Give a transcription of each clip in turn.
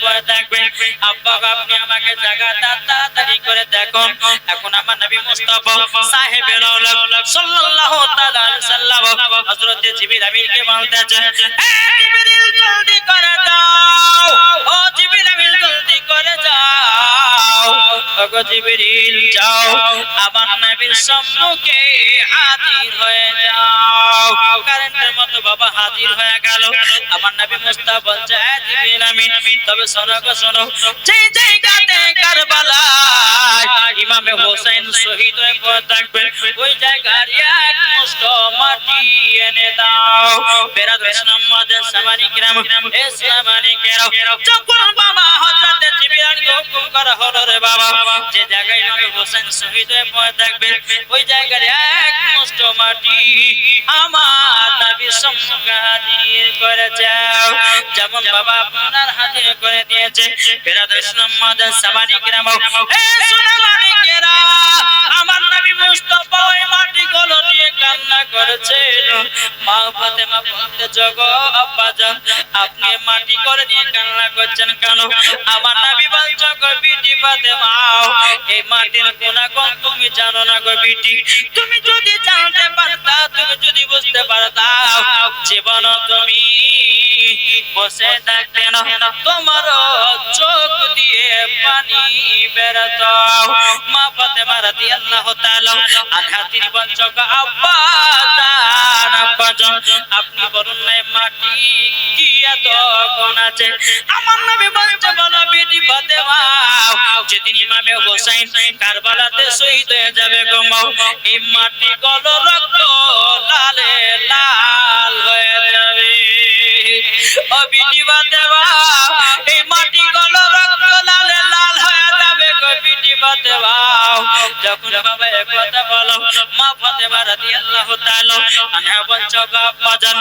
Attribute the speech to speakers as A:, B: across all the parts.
A: পড়ে থাকবে। আব্বা আপনি আমাকে জায়গা তাড়াতাড়ি করে দেখুন এখন আমার নবী মুস্তাফা সাহেবের সাল্লাল্লাহু তাআলা আলাইহি সাল্লাম হযরত জিবরিল আমিনকে বলতেছে এ জিবরিল, জলদি করে দাও ও জিবরিল, আমিন, জলদি করে যাও। ওগো জিবরিল, যাও। আমার নবীর সম্মুখে মতো বাবা হাজির হয়ে গেল। আমার নবী মুস্তাফা বলছে তবে শোনো গো, শোনো। যে জায়গাতে কারবালায় ইমামে হোসেন শহীদ হয়ে পড়ে থাকবেন ওই জায়গার এক মুষ্ট মাটি এনে দাও। বেরাদ ইসলাম মাদের সামানি কিরাম এ সামানি কিরাম যখন বাবা হযরত জিবরিল হুকুম করা হলো রে বাবা, যে জায়গায় ইমামে হোসেন শহীদ হয়ে পড়ে থাকবে, ওই জায়গার এক মুষ্ট মাটি আমার নবী হাজির করে যাও। যেমন বাবা আপনার হাজির করে দিয়েছে বেরাদ ইসলাম মাদের সামানি কিরাম এ সুনামানি মা ফাতেমা বলতে জগো আব্বা জান, আপনি মাটি করে নিয়ে কান্না করছেন কেন? আমার নবী বলছো গো বিটি ফাতেমা, এই মাটির গুণাগুণ তুমি জানো না গো বিটি। তুমি যদি জানতে পারতা, তুমি যদি বুঝতে পারতা, জীবন তুমি বসে থাকতে না। তোমার চোখ দিয়ে পানি বেরোত। মা ফাতেমা রাদিয়াল্লাহু তাআলা আনহা তিনি বলছো গো আব্বা আব্বা জান আপনি বলুন না মাটি কি এত গুণ আছে? আমার নবী বলছে, বলো, বেটি ফাতেমা, যেদিন ইমামে হোসেন কারবালাতে শহীদ হয়ে যাবে গো এই মাটি গল রক্ত লালে লাল হয়ে যাবে। ও বিটি যখন বাবা এক কথা বলো, মা ফাতেমা রাদিয়াল্লাহু তাআলা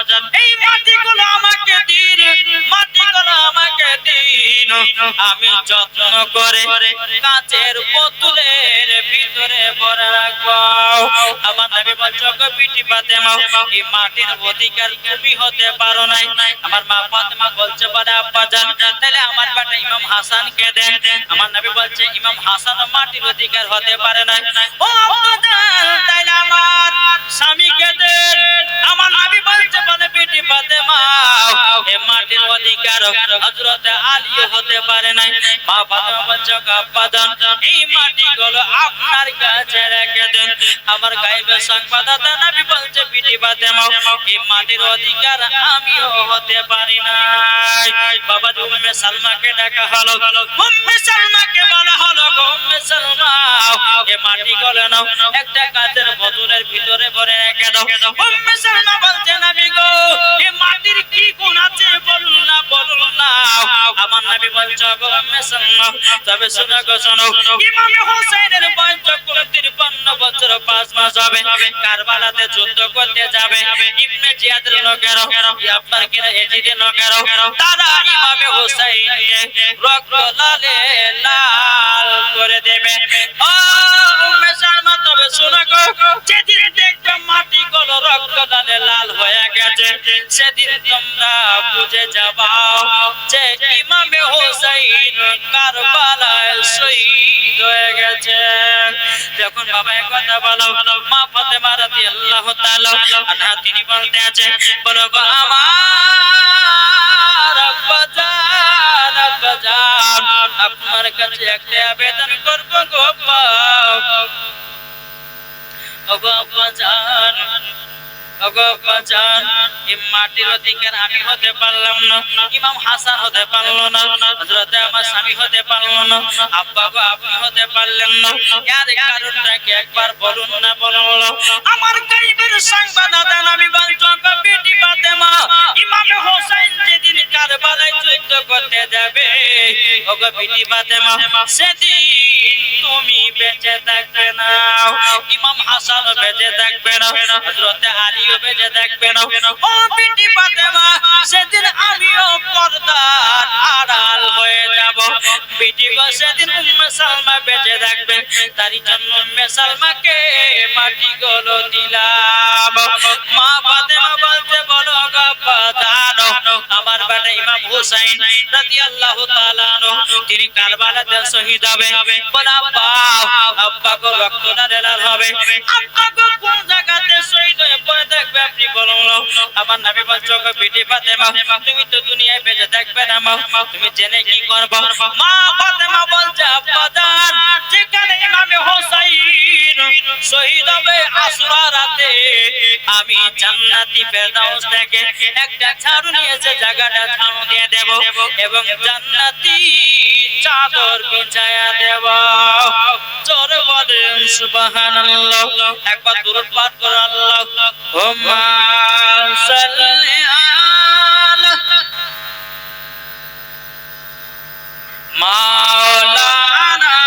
A: জান, এই মাটিগুলো আমাকে দিন, মাটিগুলো আমাকে দিন। আমি যত্ন করে কাচের বোতলের ভিতরে ভরে রাখব। আমার নবী গো বিটি ফাতেমা, এই মাটির অধিকার তুমি হতে পারো নাই। আমার মা ফাতেমা বলছে বলে আব্বা জান, তাহলে আমার বেটা ইমাম হাসান কে দেন। আমার নবী বলছে, ইমাম হাসান মাটির অধিকার হতে পারে না। ও আপনাদের তাইলে আমার স্বামীকে দেন। আমার নবী সংবাদদাতা নবী বলছে, বিটি ফাতেমা, এই মাটির অধিকার আমিও হতে পারি না বাবা উম্মে সালমাকে ডাকা হলো। উম্মে সালমাকে বলা হলো উম্মে সালমা, এ মাটি গলে নাও, একটা কাচের বোতলের ভিতরে ভরে রেখে দাও। উম্মে সালমা বলছে নবী গো। এ মাটির কি গুণ আছে বলুন না বলুন না। আমার নবী বলছে গো উম্মে সালমা তবে শোনো গো, শোনো। ইমাম হোসেনের বয়স যখন 53 বছর 5 মাস হবে। কারবালাতে যুদ্ধ করতে যাবে। ইবনে জিয়াদের লোকেরা আপনার কিনা এজিদের লোকেরা তারা ইমামে হোসেনকে রক্ত লালে লাল করে দেবে। ও উম্মে সালমা, তবে শোনো গো মাটি গুলো রক্ত লালে হয়ে গেছে। সেদিন তোমরা বুঝে যাবাও যে ইমামে হোসেন কারবালায় শহীদ হয়ে গেছে। যখন বাবা কথা বলো, মা তিনি বলতে আছে, বলো গো আমার আপনার কাছে একটা আবেদন করব গো আব্বা জান মাটির অধিকার আমি হতে পারলাম না, ইমাম হাসান হতে পারল না আমার স্বামী হতে পারল না, আব্বা গো হতে পারলেন না। এর কারণটা কি একবার বলুন না বলুন? আমার গাইবের সংবাদদাতা নবী বলছো গো বেটি ফাতেমা, ইমাম হোসেন যেদিন কারবালায় যুদ্ধ করতে যাবে, ওগো বেটি ফাতেমা, সেদিন তুমি বেঁচে থাকবে না। ইমাম হাসান বেঁচে থাকবে না। হযরতে আলীও বেঁচে থাকবে না। ও বিটি ফাতেমা, সেদিন আমিও পর্দার আড়াল হয়ে যাব। বিটি গো, সেদিন উম্মে সালমা বেঁচে থাকবে। তারই জন্য উম্মে সালমাকে মাটি গুলো দিলাম। মা ফাতেমা বলতে বলো গো ইমাম হুসাইন রাদিয়াল্লাহু তাআলা তিনি কারবালাতে শহীদ হবে। বলে, আব্বা আব্বা কো রক্তটা ঢেলার হবে। আব্বা কো কোন জায়গাতে শহীদ হয়ে পড়ে থাকবে আপনি বলুন আমার নবী বলছো গো বিটি ফাতেমা, তুমি তো দুনিয়ায় বেঁচে থাকবে না মা, তুমি জেনে কি করবে? মা ফাতেমা বলছে, আব্বা জান, যেখানে ইমামে হোসাইন শহীদ হবে আসুরা রাতে। আমি জান্নাতি ফেরদাউস থেকে একটা নিয়ে এসে জায়গাটা দিয়ে দেব এবং জান্নাতি চাদর বিছায়া দেব। জোরে বলেন, সুবহানাল্লাহ। একবার পাঠ করো আল্লাহুম্মা সাল্লি আলা মাওলানা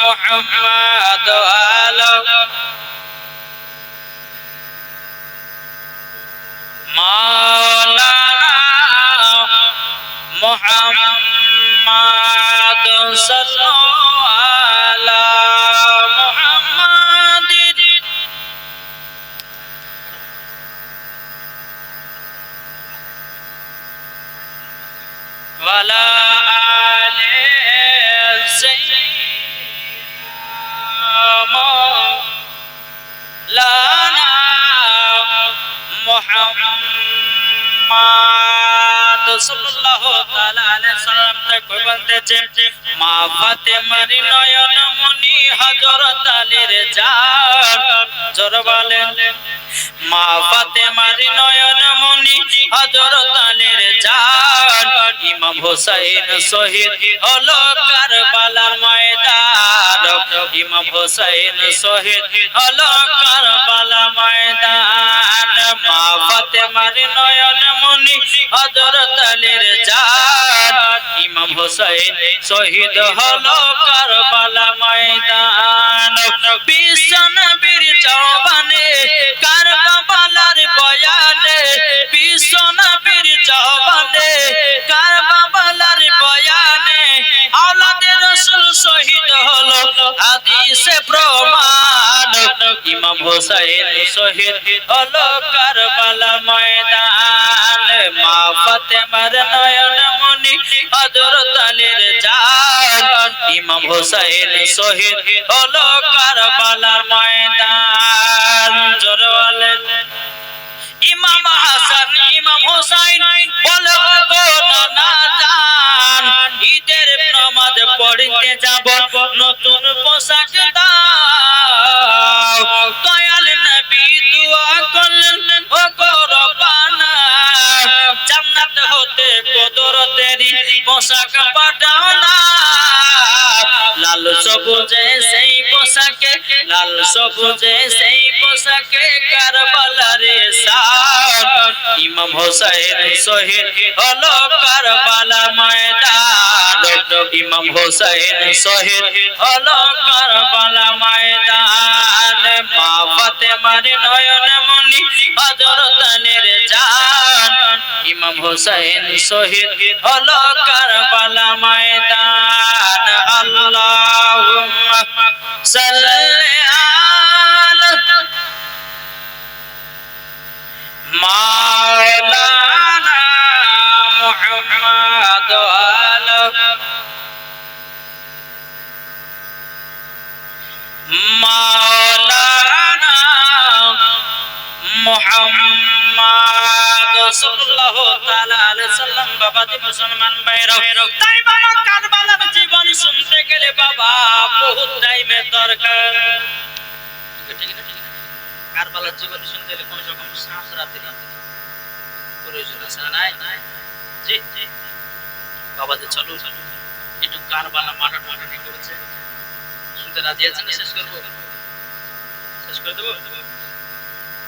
A: মুহাম্মদ। মুহাম্মদ রাসূলুল্লাহ তাআলা আলাইহি সালাম তাকে বলতেছেন মা ফাতেমার নয়নমণি হযরত আলীর জান। জোর মা ফাতেমার নয়ন মনি হযরত আলীর জান। ইমাম হোসেন শহীদ হলো কারবালার ময়দান। ইমাম হোসেন শহীদ হলো কারবালা ময়দান। মা ফাতেমার নয়ন মনি হযরত আলীর জান। ইমাম হোসেন শহীদ হলো কারবালা ময়দান। বিশ্ব নবীর চৌবানে ইমাম হোসেন শহীদ হলো কারবালা ময়দান। মা ফাতেমার নয়ন মনি হযরত আলীর জান। ইমাম হোসেন শহীদ হলো কারবালার ময়দান। জোরে ইমাম হাসান, ইমাম হোসাইন বলে গো নানা ঈদের নামাজ পড়তে যাব, নতুন পোশাক দাও দয়াল নবী দোয়া করলেন ও জান্নাত হতে পোশাক লাল সবুজে সেই পোশাকে, লাল সবুজে সেই পোশাকে কারবালারে সার ইমাম হোসেন শহীদ হলো কারবালা ময়দান। ইমাম হোসেন শহীদ হলো কারবালা ময়দান। মা ফাতেমার নয়ন মনি হযরত আলীর জান। ইমাম হোসেন শহীদ হলো কারবালা ময়দান। আল্লাহুম্মা সাল্লি আলা মাওলানা মুহাম্মদ আলা মুহাম্মদ সাল্লাল্লাহু তাআলা আলাইহি সাল্লাম বাবা দি মুসলমান ভাইরা তাই বাবা কারবালার জীবন শুনতে গেলে বাবা বহুত টাইমে দরকার। ঠিক আছে ঠিক আছে কারবালার জীবন শুনতে গেলে কমসে কম সাত রাতে প্রয়োজন আছে না নাই? জি জি বাবা যে চলো চলো একটু কারবালা মাঠা মাঠানি করেছে। শুনতে রাজি আছেন শেষ করব? শেষ করে দেবো?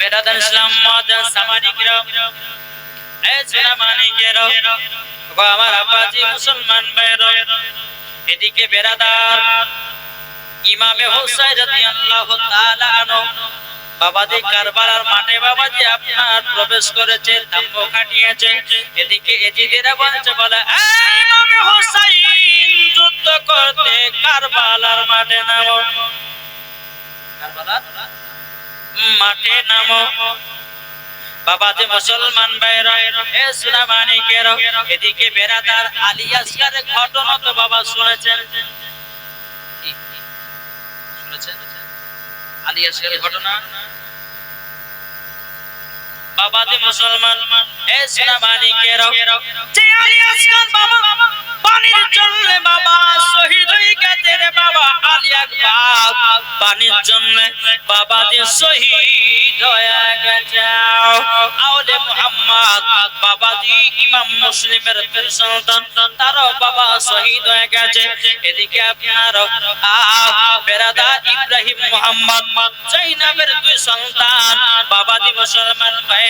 A: বেরাদান ইসলাম মাদান সামানিকরাম এ সুনামানিকেরা ও আমার আব্বাজি মুসলমান ভাইরা এদিকে বেরাদার ইমামে হোসাইন রাদিয়াল্লাহু তাআলা আনহু, বাবাজি কারবালার মাঠে বাবাজি আপনার প্রবেশ করেছে, তাম্ব খাটিয়েছে, এদিকে এজিদেরা বলছে, বলে "এই ইমামে হোসাইন, যুদ্ধ করতে কারবালার মাঠে নামো। কারবালার? মাঠে নামো। যে মুসলমান সুলামানিকের এদিকে বেড়াদার আলী আসগারের ঘটনা তো বাবা শুনেছেন? শুনেছেন? আলী ঘটনা? বাবাজি মুসলমান, এ সুলামানিকের যে আলী আসগার বাবা, পানির জন্য বাবা, শহীদ হয়ে গেছে রে বাবা, আলী আকবর। পানির জন্য বাবা যে শহীদ হয়ে গেছে। আউলে মুহাম্মদ বাবা জি ইমাম মুসলিমের সন্তান তারও বাবা শহীদ হয়ে গেছে। এদিকে আপনার বেরাদা ইব্রাহিম মুহাম্মদ, জৈনবের দুই সন্তান বাবা মুসলমান ভাইরা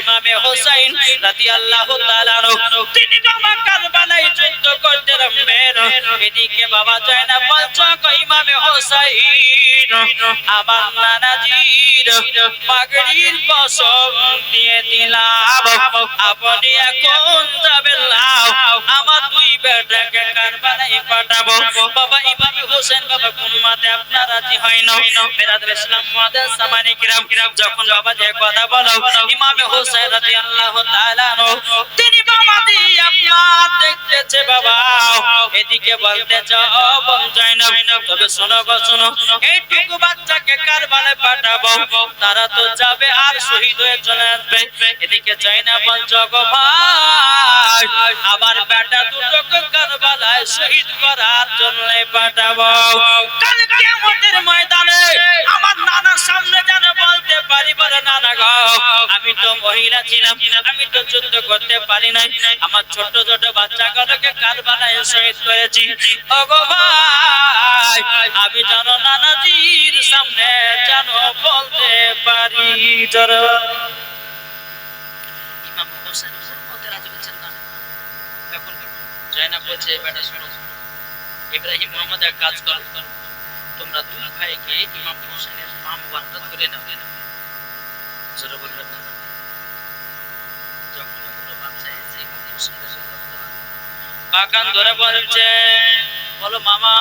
A: ইমামে হোসাইন তাআলা আনহু, তিনি বাবা কারবালায় যুদ্ধ করতে রম্বেন এদিকে বাবা বলছো গো ইমামে হোসাইন, আমার নানাজির পাগড়ির কসম দিয়ে দিলাম। আপনি এখন যাবেন আমার দুই বেটাকে পাঠাবো। বাবা, ইমামে হোসেন বাবা, কোন মাতে আপনার রাজি হয় বলো তারা তো যাবে আর শহীদ হয়ে চলে আসবে। এদিকে জয়নব বলছো গো ভাই, আমার বেটা দুটোকে কারবালায় শহীদ করার জন্য পাঠাবো। কাল কিয়ামতের ময়দানে আমার নানার সামনে যেন বলতে পারি, বলে, নানা গো, আমি তো মহিলা ছিলাম, আমি তো যুদ্ধ করতে পারি নাই। আমার ছোট ছোট বাচ্চা গুলোকে কারবালায় শহীদ করেছি। ও ভাই, আমি জানো নানাজির সামনে যেন বলতে পারি, জোর ইমাম হোসেন রাজি হচ্ছেন না? এখন জয়নাব বলছে বেটা শোনো। ইব্রাহিম মোহাম্মদ এক কাজ করো। তোমরা দুই ভাইকে ইমাম হোসেনের মা মুবারক করে নাও। বলবেন বাগান ধরে বলছে, বলো মামা,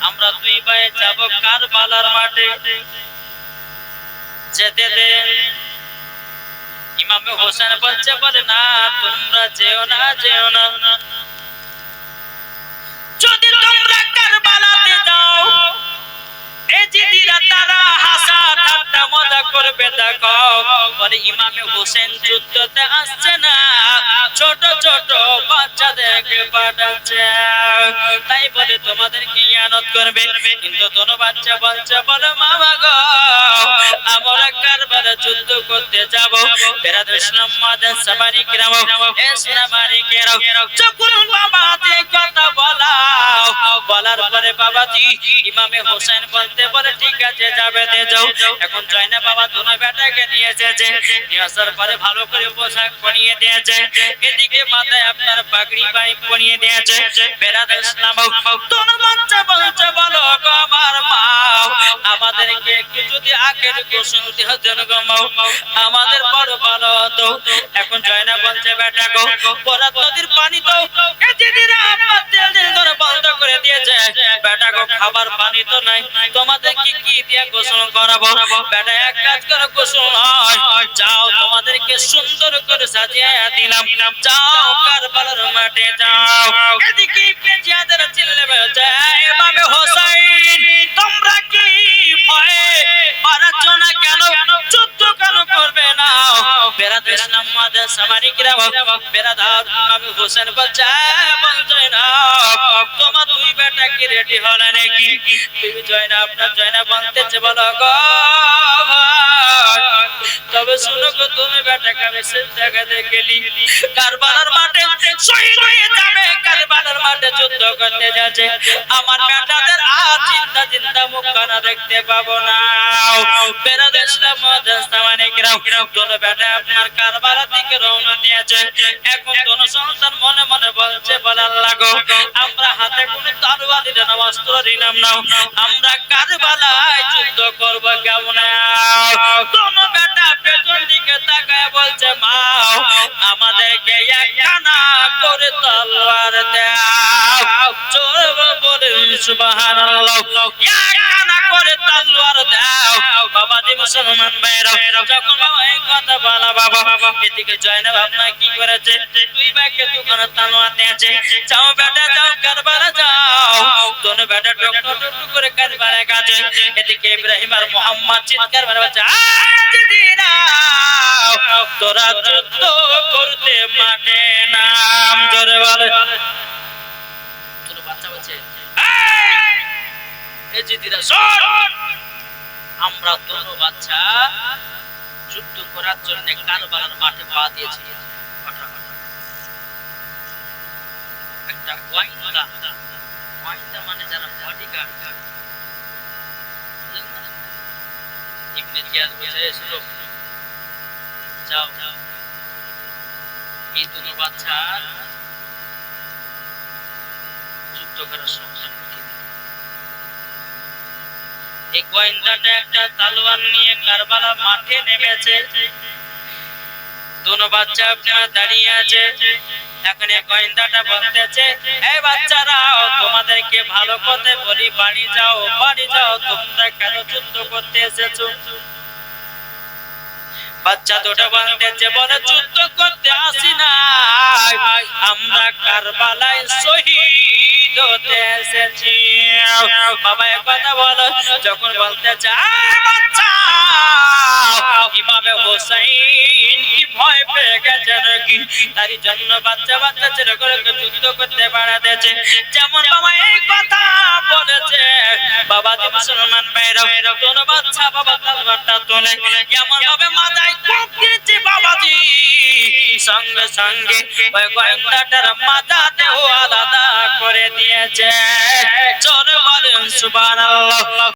A: আমরা দুই ভাই যাব কারবালার মাঠে। যেতে দে। ইমামে হোসেন বলছে, বলে, না, তোমরা যেও না যেও না। যদি তোমরা কারবালাতে যাও এই জিদিরা তারা হাসা ঠাট্টা মজা করবে দেখো। বলে ইমামে হোসেন যুদ্ধতে আসছে না। ছোট ছোট বাচ্চাদেরকে পাঠাচ্ছে। তাই বলে তোমাদের কি ইয়ানত করবে? কিন্তু দোনো বাচ্চা বলছে, বলে, মামা গো, আমরা কারবারে যুদ্ধ করতে যাব। বেরাদ ইসলাম মাদান সামারি কিরাম এ সামারি কিরাম। যখন বাবা কথা বলাও, বলার পরে বাবাজি ইমামে হোসেন বলতে বলে, ঠিক আছে, যাবে যাও। এখন জয়না বাবা দোনো বেটাকে পরে ভালো করে পোশাক পরিয়ে দিয়েছে। এদিকে মাথায় আপনার পাগড়ি পরিয়ে দিয়েছে। দোনো বাচ্চা বলছে, বলো আমার আমাদেরকে একটু যদি আমাদের বড় ভালো হতো। এখন জয়না বলছে, বেটা গো পরাত নদীর পানি তো আপনার করে দিয়েছে বেটা গো খাবার পানি তো নাই তোমাদের কি কি দিয়ে গোসল করাবো? বেটা এক কাজ করে গোসল হয়। যাও তোমাদেরকে সুন্দর করে সাজিয়ে দিলাম। যাও কারবালার মাঠে যাও। এদিকে পেজিয়াদের চিল্লে বেজে ইমামে হোসেন তোমরা কি ভয়ে পারাচ্ছ না কেন? যুদ্ধ কেন করবে না? বেরাদ ইসলাম মাদের সামারিকরা বেরাদার ইমামে হোসেন বলছে "হ্যাঁ, বলছে না দুই কি রেডি হলে নাকি? বিবি জয়না, আপনার জয়না বলতেছে বলো, গো তবে শুনো গো, তুমি বেটাকে আমি শেষ জায়গাতে গেলি কারবালার মাঠে শহীদ হয়ে যাবে, কারবালার মাঠে যুদ্ধ করতে যাচ্ছে। আমার বেটাদের আর চিন্তা চিন্তা মুখখানা দেখতে পাবো না। বেরাদ ইসলাম মাদাস্তামানিকরাও দোনো বেটা আপনার কারবালার দিকে রওনা দিয়েছে। এখন দোনো সন্তান মনে মনে বলছে, বলে, আল্লাহ গো, আমরা হাতে কোনো দিলাম না, অস্ত্র দিলাম না। আমরা কারবালায় যুদ্ধ করব কেমন? দোনো বেটা পেছন দিকে তাকায় বলছে মা আমাদেরকে একখানা করে তলোয়ার দাও। জোরে বলেন, সুবহানাল্লাহ, একখানা করে তলোয়ার দাও। বাবা দি মুসলমান ভাইরা যখন এই কথা বলা, বাবা এদিকে জয়নাব আপনার কি করেছে? তুই ভাইকে দোকানে তলোয়ার দিয়েছে। যাও বেটা তোরা ছোট বাচ্চা বলছে "এই, এই শোন। আমরা দোনো বাচ্চা যুদ্ধ করার জন্য কারবালার মাঠে পা দিয়েছি। একটা গোয়েন্দা গোয়েন্দা মানে যারা বডিগার্ড ইবনে জিয়াদ বলছে যাও এই দুটো বাচ্চা যুদ্ধ করার সমস্যা এই গোয়েন্দাটা একটা তালোয়ার নিয়ে কারবালা মাঠে নেমেছে। দুনো বাচ্চা আপনার দাঁড়িয়ে আছে। এখন এই গোয়েন্দাটা বলতেছে, এই বাচ্চারা, তোমাদেরকে ভালো কথা বলি, বাড়ি যাও বাড়ি যাও, তোমরা কেন যুদ্ধ করতে এসেছ? বাচ্চা দুটো বলতেছে, বলে, যুদ্ধ করতে আসি না আমরা কারবালায় শহীদ হতে এসেছি। বাবা এক কথা বলো, যখন বলতে চায় বাচ্চা, ইমামে হোসাইন ভয় পেয়ে গেছে নাকি? তারই জন্য বাচ্চা বাচ্চা ছেলে করে যুদ্ধ করতে বাড়াতেছে যেমন বাবা এই কথা বলেছে। বাবা যে মুসলমান ভাইরা কোন বাচ্চা বাবা তালবারটা তোলে। এমন ভাবে মাথায় কোপ দিয়েছে বাবাজি। সঙ্গে সঙ্গে ওই গোয়েন্দাটার মাথাতেও আলাদা করে দিয়েছে। চোর বলেন, সুবহানাল্লাহ।